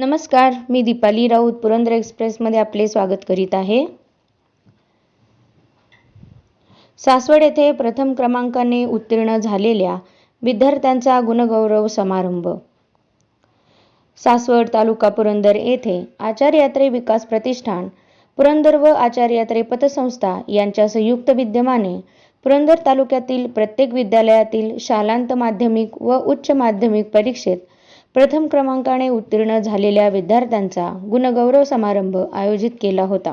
नमस्कार मी दीपाली राऊत पुरंदर एक्सप्रेसमध्ये आपले स्वागत करीत आहे. सासवड येथे प्रथम क्रमांकाने उत्तीर्ण झालेल्या विद्यार्थ्यांचा गुणगौरव समारंभ. सासवड तालुका पुरंदर येथे आचार्यात्रे विकास प्रतिष्ठान पुरंदर व आचार्यात्रे पतसंस्था यांच्या संयुक्त विद्यमाने पुरंदर तालुक्यातील प्रत्येक विद्यालयातील शालांत माध्यमिक व उच्च माध्यमिक परीक्षेत प्रथम क्रमांकाने उत्तीर्ण झालेल्या विद्यार्थ्यांचा गुणगौरव समारंभ आयोजित केला होता.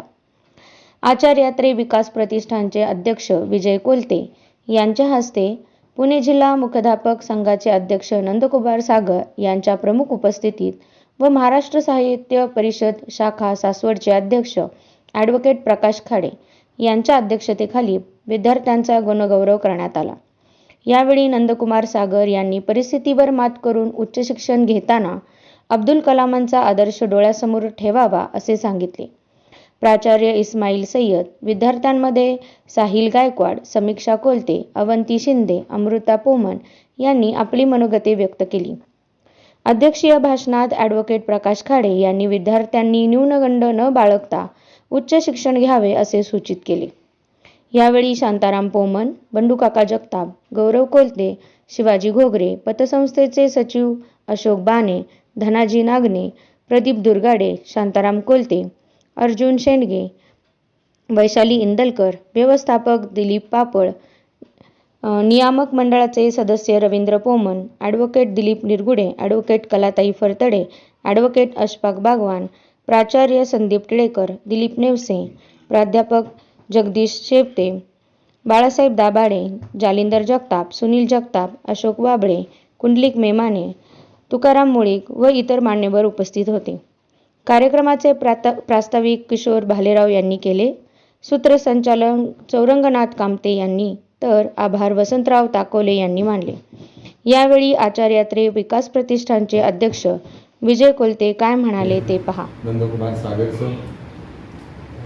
आचार्यात्रे विकास प्रतिष्ठानचे अध्यक्ष विजय कोलते यांच्या हस्ते पुणे जिल्हा मुख्याध्यापक संघाचे अध्यक्ष नंदकुमार सागर यांच्या प्रमुख उपस्थितीत व महाराष्ट्र साहित्य परिषद शाखा सासवडचे अध्यक्ष ॲडव्होकेट प्रकाश खाडे यांच्या अध्यक्षतेखाली विद्यार्थ्यांचा गुणगौरव करण्यात आला. यावेळी नंदकुमार सागर यांनी परिस्थितीवर मात करून उच्च शिक्षण घेताना अब्दुल कलामांचा आदर्श डोळ्यासमोर ठेवावा असे सांगितले. प्राचार्य इस्माईल सय्यद विद्यार्थ्यांमध्ये साहिल गायकवाड समीक्षा कोलते अवंती शिंदे अमृता पोमन यांनी आपली मनोगते व्यक्त केली. अध्यक्षीय भाषणात ॲडव्होकेट प्रकाश खाडे यांनी विद्यार्थ्यांनी न्यूनगंड न बाळगता उच्च शिक्षण घ्यावे असे सूचित केले. यावेळी शांताराम पोमन बंडूकाका जगताप गौरव कोलते शिवाजी घोगरे पतसंस्थेचे सचिव अशोक बाने धनाजी नागने प्रदीप दुर्गाडे शांताराम कोलते अर्जुन शेंडगे वैशाली इंदलकर व्यवस्थापक दिलीप पापळ नियामक मंडळाचे सदस्य Ravindra Poman advocate Dilip Nirgude advocate Kalatai Fartade advocate Ashfaq Bagwan प्राचार्य संदीप टिळेकर दिलीप नेवसे प्राध्यापक जगदीश शेवते बाळासाहेब दाभाडे जालिंदर जगताप सुनील जगताप अशोक वाबळे कुंडलिक मेमाने तुकाराम मुळीक व इतर मान्यवर उपस्थित होते. कार्यक्रमाचे प्रात प्रास्ताविक किशोर भालेराव यांनी केले. सूत्रसंचालन चौरंगनाथ कामते यांनी तर आभार वसंतराव ताकोले यांनी मानले. यावेळी आचार्यात्रे विकास प्रतिष्ठानचे अध्यक्ष विजय कोलते काय म्हणाले ते पहा. नंदकुमार सागर सर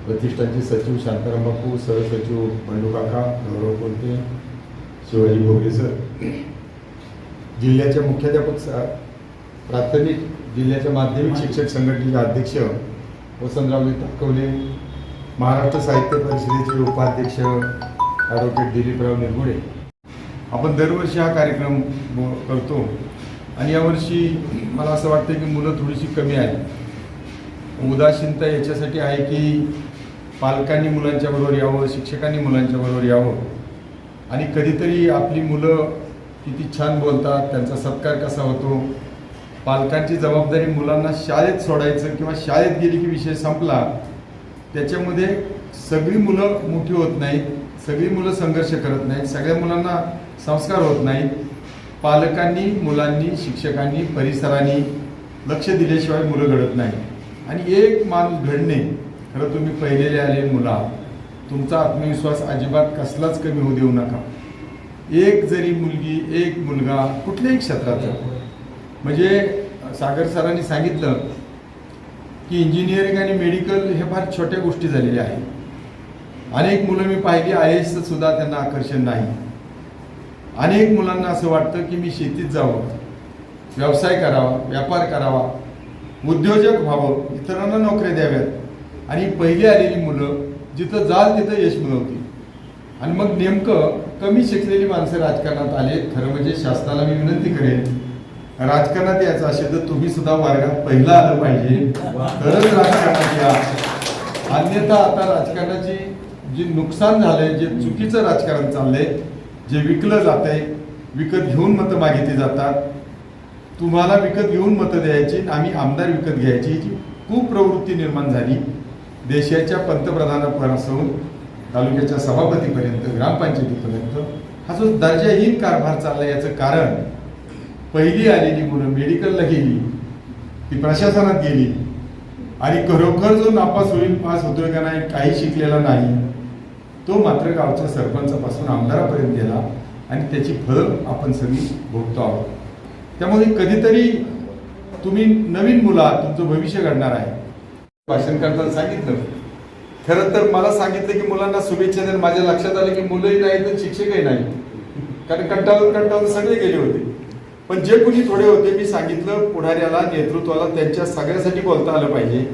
प्रतिष्ठानचे सचिव शांताराम बापू सहसचिव बंडू काका गौरव कोलते शिवाजी भोगरे सर. जिल्ह्याच्या मुख्याध्यापक सा- प्राथमिक जिल्ह्याच्या माध्यमिक शिक्षक संघटनेचे अध्यक्ष वसंतरावजी ताकवले महाराष्ट्र साहित्य परिषदेचे उपाध्यक्ष ॲडव्होकेट दिलीपराव निरगुडे. आपण दरवर्षी हा कार्यक्रम करतो आणि यावर्षी मला असं वाटतं की मुलं थोडीशी कमी आहेत. उदासीनता याच्यासाठी आहे की पालकांनी मुलांच्या बरोबर यावं शिक्षकांनी मुलांच्या बरोबर यावं. आणि कधीतरी आपली मुलं किती छान बोलतात त्यांचा सत्कार कसा होतो? पालकांची जबाबदारी मुलांना शाळेत सोडायचं किंवा शाळेत गेली की विषय संपला त्याच्यामध्ये सगळी मुलं मोठी होत नाहीत सगळी मुलं संघर्ष करत नाहीत सगळ्या मुलांना संस्कार होत नाहीत. पालकांनी मुलांनी शिक्षकांनी परिसरांनी लक्ष दिल्याशिवाय मुलं घडत नाही आणि एक माणूस घडणे खरं तुम्ही पहिलेले आले मुला तुमचा आत्मविश्वास अजिबात कसलाच कमी होऊ देऊ नका. एक जरी मुलगी एक मुलगा कुठल्याही क्षेत्राचा म्हणजे सागर सरांनी सांगितलं की इंजिनिअरिंग आणि मेडिकल हे फार छोट्या गोष्टी झालेल्या आहेत अनेक मुलं मी पाहिली आय एस सुद्धा त्यांना आकर्षण नाही. अनेक मुलांना असं वाटतं की मी शेतीत जावं व्यवसाय करावा व्यापार करावा उद्योजक व्हावं इतरांना नोकऱ्या द्याव्यात. आणि पहिली आलेली मुलं जिथं जाल तिथं यश मिळवतील. आणि मग नेमकं कमी शिकलेली माणसं राजकारणात आले खरं म्हणजे शासनाला मी विनंती करेन राजकारणात यायचं असेल तर तुम्ही सुद्धा वर्गात पहिला आलं पाहिजे. तरच राजकारणात या अन्यथा आता राजकारणाची जे नुकसान झालंय जे चुकीचं राजकारण चाललंय जे विकलं जात आहे विकत घेऊन मतं मागितली जातात. तुम्हाला विकत घेऊन मतं द्यायची आम्ही आमदार विकत घ्यायची ही खूप प्रवृत्ती निर्माण झाली. देशाच्या पंतप्रधानापासून तालुक्याच्या सभापतीपर्यंत ग्रामपंचायतीपर्यंत हा जो दर्जाहीन कारभार चालला याचं कारण पहिली आलेली मुलं मेडिकलला गेली ती प्रशासनात गेली. आणि खरोखर जो नापास होईल पास होतोय का नाही काही शिकलेला नाही तो मात्र गावच्या सरपंचापासून आमदारापर्यंत गेला आणि त्याची फळं आपण सगळी भोगतो आहोत. त्यामुळे कधीतरी तुम्ही नवीन मुलं तुमचं भविष्य घडणार आहे. भाषण करताना सांगितलं. खरं तर मला सांगितलं की मुलांना शुभेच्छा देणं माझ्या लक्षात आलं की मुलंही नाही तर शिक्षकही नाही कारण कंटाळून कंटाळून सगळे गेले होते. पण जे कुणी थोडे होते मी सांगितलं पुढाऱ्याला नेतृत्वाला त्यांच्या सगळ्यासाठी बोलता आलं पाहिजे.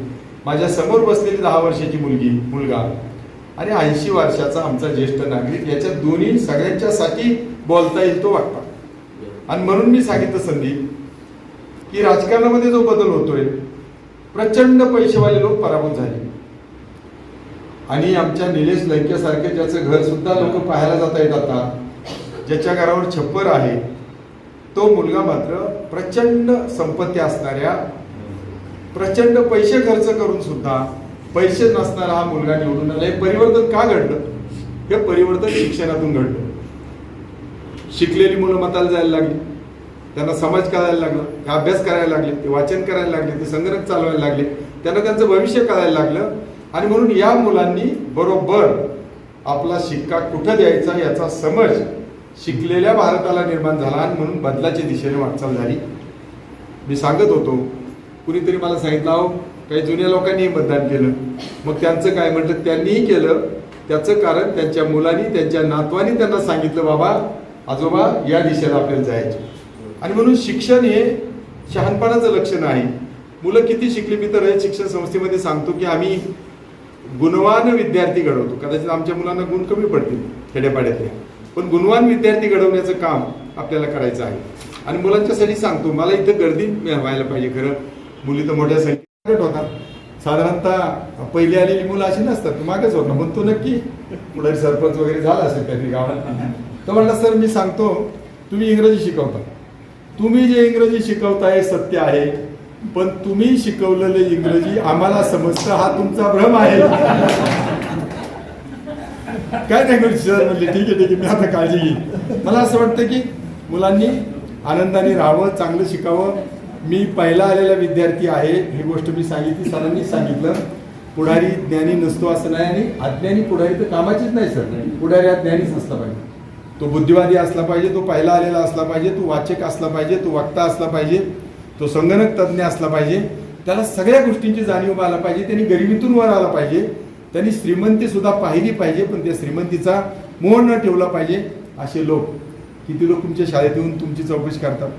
माझ्यासमोर बसलेली दहा वर्षाची मुलगी मुलगा आणि ऐंशी वर्षाचा आमचा ज्येष्ठ नागरिक याच्या दोन्ही सगळ्यांच्यासाठी बोलता येईल तो वाटता आणि म्हणून मी सांगितलं संदीप की राजकारणामध्ये जो बदल होतोय प्रचंड पैसेवाले लोक पराभूत झाले. आणि आमच्या निलेश लंकेसारखे ज्याचं घर सुद्धा लोक पाहायला जाता आहेत आता ज्याच्या घरावर छप्पर आहे तो मुलगा मात्र प्रचंड संपत्ती असणाऱ्या प्रचंड पैसे खर्च करून सुद्धा पैसे नसणारा हा मुलगा निवडून आला. हे परिवर्तन का घडलं? हे परिवर्तन शिक्षणातून घडलं. शिकलेली मुलं मताला जायला लागली. त्यांना समाज कळायला लागला ते अभ्यास करायला लागले ते वाचन करायला लागले ते संगणक चालवायला लागले त्यांना त्यांचं भविष्य कळायला लागलं. आणि म्हणून या मुलांनी बरोबर आपला शिक्का कुठं द्यायचा याचा समज शिकलेल्या भारताला निर्माण झाला आणि म्हणून बदलाच्या दिशेने वाटचाल झाली. मी सांगत होतो कुणीतरी मला सांगितलं अहो काही जुन्या लोकांनीही मतदान केलं. मग त्यांचं काय म्हटलं त्यांनीही केलं. त्याचं कारण त्यांच्या मुलांनी त्यांच्या नातवानी त्यांना सांगितलं बाबा आजोबा या दिशेला आपल्याला जायचं आणि म्हणून शिक्षण हे शहाणपणाचं लक्षण आहे. मुलं किती शिकली मी तर शिक्षण संस्थेमध्ये सांगतो की आम्ही गुणवान विद्यार्थी घडवतो. कदाचित आमच्या मुलांना गुण कमी पडतील खेड्यापाड्यातल्या. पण गुणवान विद्यार्थी घडवण्याचं काम आपल्याला करायचं आहे. आणि मुलांच्यासाठी सांगतो मला इथं गर्दी व्हायला पाहिजे खरं. मुली तर मोठ्या संख्येत होतात. साधारणतः पहिली आलेली मुलं अशी नसतात मागेच होत पण तो नक्की पुढे सरपंच वगैरे झाला असेल काहीतरी गावात. तो म्हणला सर मी सांगतो तुम्ही इंग्रजी शिकवता. तुम्ही जे इंग्रजी शिकवताय सत्य आहे पण तुम्ही शिकवलेलं इंग्रजी आम्हाला समजतं हा तुमचा भ्रम आहे. काय नाही करू सर म्हणले ठीक आहे ठीक आहे मी आता काळजी घेईन. मला असं वाटतं की मुलांनी आनंदाने राहावं चांगलं शिकावं. मी पहिला आलेला विद्यार्थी आहे ही गोष्ट मी सांगितली सरांनी सांगितलं. पुढारी ज्ञानी नसतो असं नाही आणि अज्ञानी पुढारी तर कामाचीच नाही सर पुढारी हा ज्ञानीच नसला पाहिजे. तो बुद्धिवादी असला पाहिजे तो पहिला आलेला असला पाहिजे तो वाचक असला पाहिजे तो वक्ता असला पाहिजे तो संगणक तज्ज्ञ असला पाहिजे त्याला सगळ्या गोष्टींची जाणीव व्हायला पाहिजे त्यांनी गरिबीतून वर आला पाहिजे त्यांनी श्रीमंती सुद्धा पाहिली पाहिजे पण त्या श्रीमंतीचा मोह न ठेवला पाहिजे असे लोक किती लोक तुमच्या शाळेत येऊन तुमची चौकशी करतात.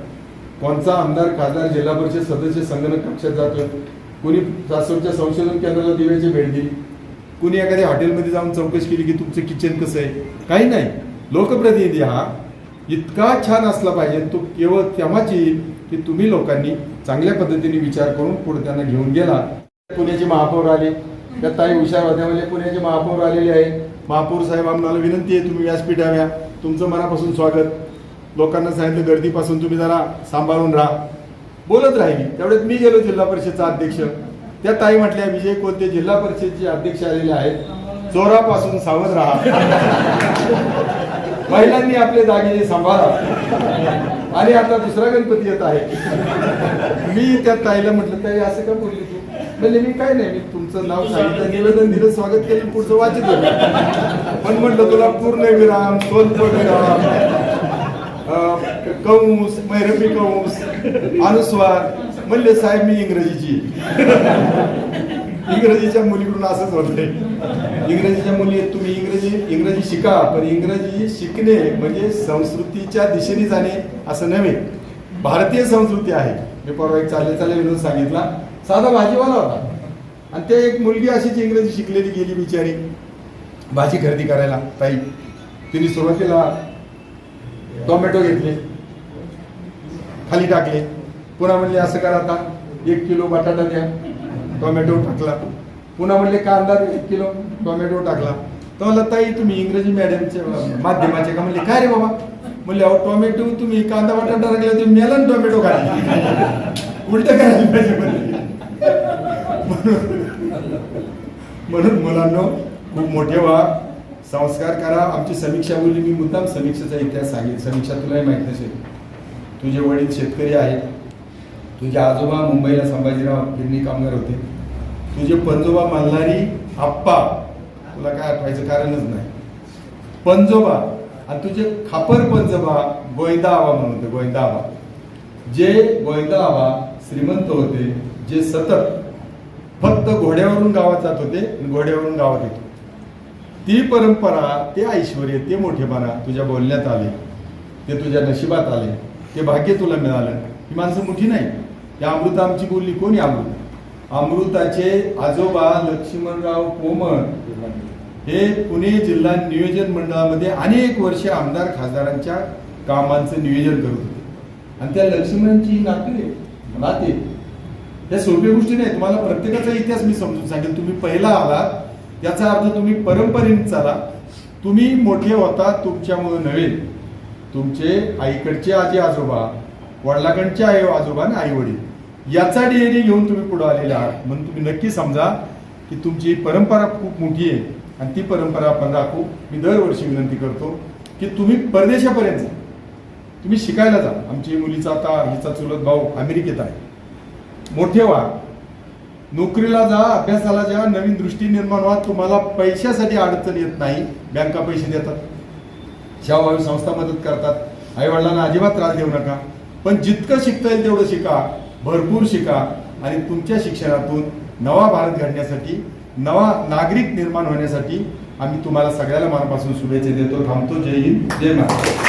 कोणचा आमदार खासदार जिल्हा परिषद सदस्य संगणक कक्षात जातोय कोणी सासवडच्या संशोधन केंद्राला दिव्याची भेट दिली कुणी एखाद्या हॉटेलमध्ये जाऊन चौकशी केली की तुमचं किचन कसं आहे काही नाही. लोकप्रतिनिधी हा इतका छान असला पाहिजे तो केवळ तेव्हाच येईल की तुम्ही लोकांनी चांगल्या पद्धतीने विचार करून पुढे त्यांना घेऊन गेला. पुण्याचे महापौर आले. त्या ताई हुशार होत्या म्हणजे पुण्याचे महापौर आलेले आहे महापौर साहेब आम्हाला विनंती आहे तुम्ही व्यासपीठ याव्या तुमचं मनापासून स्वागत. लोकांना सांगितलं गर्दीपासून तुम्ही जरा सांभाळून राहा. बोलत राहिली त्यावेळेस मी गेलो जिल्हा परिषदचा अध्यक्ष. त्या ताई म्हटल्या विजय कोणते जिल्हा परिषदचे अध्यक्ष आलेले आहेत. चोरापासून सावध राहा. महिलांनी आपले दागिने सांभाळा. आणि आता दुसरा गणपती येत आहे. मी त्या ताईला म्हटलं ताई असं का बोलली तू? म्हणजे मी काय नाही मी तुमचं नाव सांगितलं. निवेदन दिलं स्वागत केलं पुढचं वाचित होतं. पण म्हटलं तुला पूर्ण विराम स्वल्प विराम अं, कंस मैरपी कंस अनुस्वार. म्हणले साहेब मी इंग्रजीची. इंग्रजीच्या मुलीकडून असंच होतंय. इंग्रजीच्या मुली तुम्ही इंग्रजी इंग्रजी शिका पण इंग्रजी शिकणे म्हणजे संस्कृतीच्या दिशेने जाणे असं नव्हे. भारतीय संस्कृती आहे. मी परवा एक चालले चालले विनोद सांगितला. साधा भाजीवाला होता. आणि ते एक मुलगी अशीच इंग्रजी शिकलेली गेली बिचारी. भाजी खरेदी करायला ताई. तिने सुरुवातीला टोमॅटो घेतले. खाली टाकले. पुन्हा म्हणले असं करा आता. एक किलो बटाटा द्या. टोमॅटो टाकला. पुन्हा म्हणले कांदा एक किलो टोमॅटो टाकला. तर म्हणलं ताई तुम्ही इंग्रजी मॅडमचे माध्यमाचे का? म्हणले काय रे बाबा? म्हणले अहो टोमॅटो तुम्ही कांदा बटाटा टाकला तुम्ही मेलन टोमॅटो खाली उलट करायला पाहिजे म्हणले. म्हणून मुलांना खूप मोठे व्हा. संस्कार करा. आमची समीक्षा बोलली मी मुद्दाम समीक्षेचा इतिहास सांगेन. समीक्षा तुलाही माहीत नसेल. तुझे वडील शेतकरी आहेत. तुझे आजोबा मुंबईला संभाजीराव गिरणी कामगार होते. तुझे पंजोबा मल्हारी आप्पा तुला काय आठवायचं कारणच नाही. पंजोबा आणि तुझे खापर पंजोबा गोयदावा म्हणून होते गोयदावा जे गोयदावा श्रीमंत होते जे सतत फक्त घोड्यावरून गावात जात होते आणि घोड्यावरून गावात येतो ती परंपरा ते ऐश्वर ते मोठेपणा तुझ्या बोलण्यात आले ते तुझ्या नशिबात आले ते भाग्य तुला मिळालं. ही माणसं मोठी नाही. या अमृता आमची बोलली कोणी अमृत? अमृताचे आजोबा लक्ष्मणराव कोमर हे पुणे जिल्हा नियोजन मंडळामध्ये अनेक वर्ष आमदार खासदारांच्या कामांचं नियोजन करत होते. आणि त्या लक्ष्मणची नाते नाते त्या सोप्या गोष्टी नाही तुम्हाला प्रत्येकाचा इतिहास मी समजून सांगेल तुम्ही पहिला आलात याचा अर्थ तुम्ही परंपरेने चाला. तुम्ही मोठे होता तुमच्यामुळे नव्हे. तुमचे आईकडचे आजी आजोबा वडिलाकडचे आई आजोबा आणि आई वडील याचा डीएनए घेऊन तुम्ही पुढे आलेले आहात. म्हणून तुम्ही नक्की समजा की तुमची परंपरा खूप मोठी आहे आणि ती परंपरा आपण राखू. मी दरवर्षी विनंती करतो की तुम्ही परदेशापर्यंत जा. तुम्ही शिकायला जा. आमची मुलीचा आता हिचा चुलत भाऊ अमेरिकेत आहे. मोठे व्हा. नोकरीला जा अभ्यासाला जा नवीन दृष्टी निर्माण व्हा. तुम्हाला पैशासाठी अडचण येत नाही. बँका पैसे देतात. शाहू संस्था मदत करतात. आई वडिलांना अजिबात त्रास देऊ नका. पण जितकं शिकता येईल तेवढं शिका. भरपूर शिका आणि तुमच्या शिक्षणातून नवा भारत घडण्यासाठी नवा नागरिक निर्माण होण्यासाठी आम्ही तुम्हाला सगळ्याला मनापासून शुभेच्छा देतो. थांबतो. जय हिंद. जय महाराष्ट्र.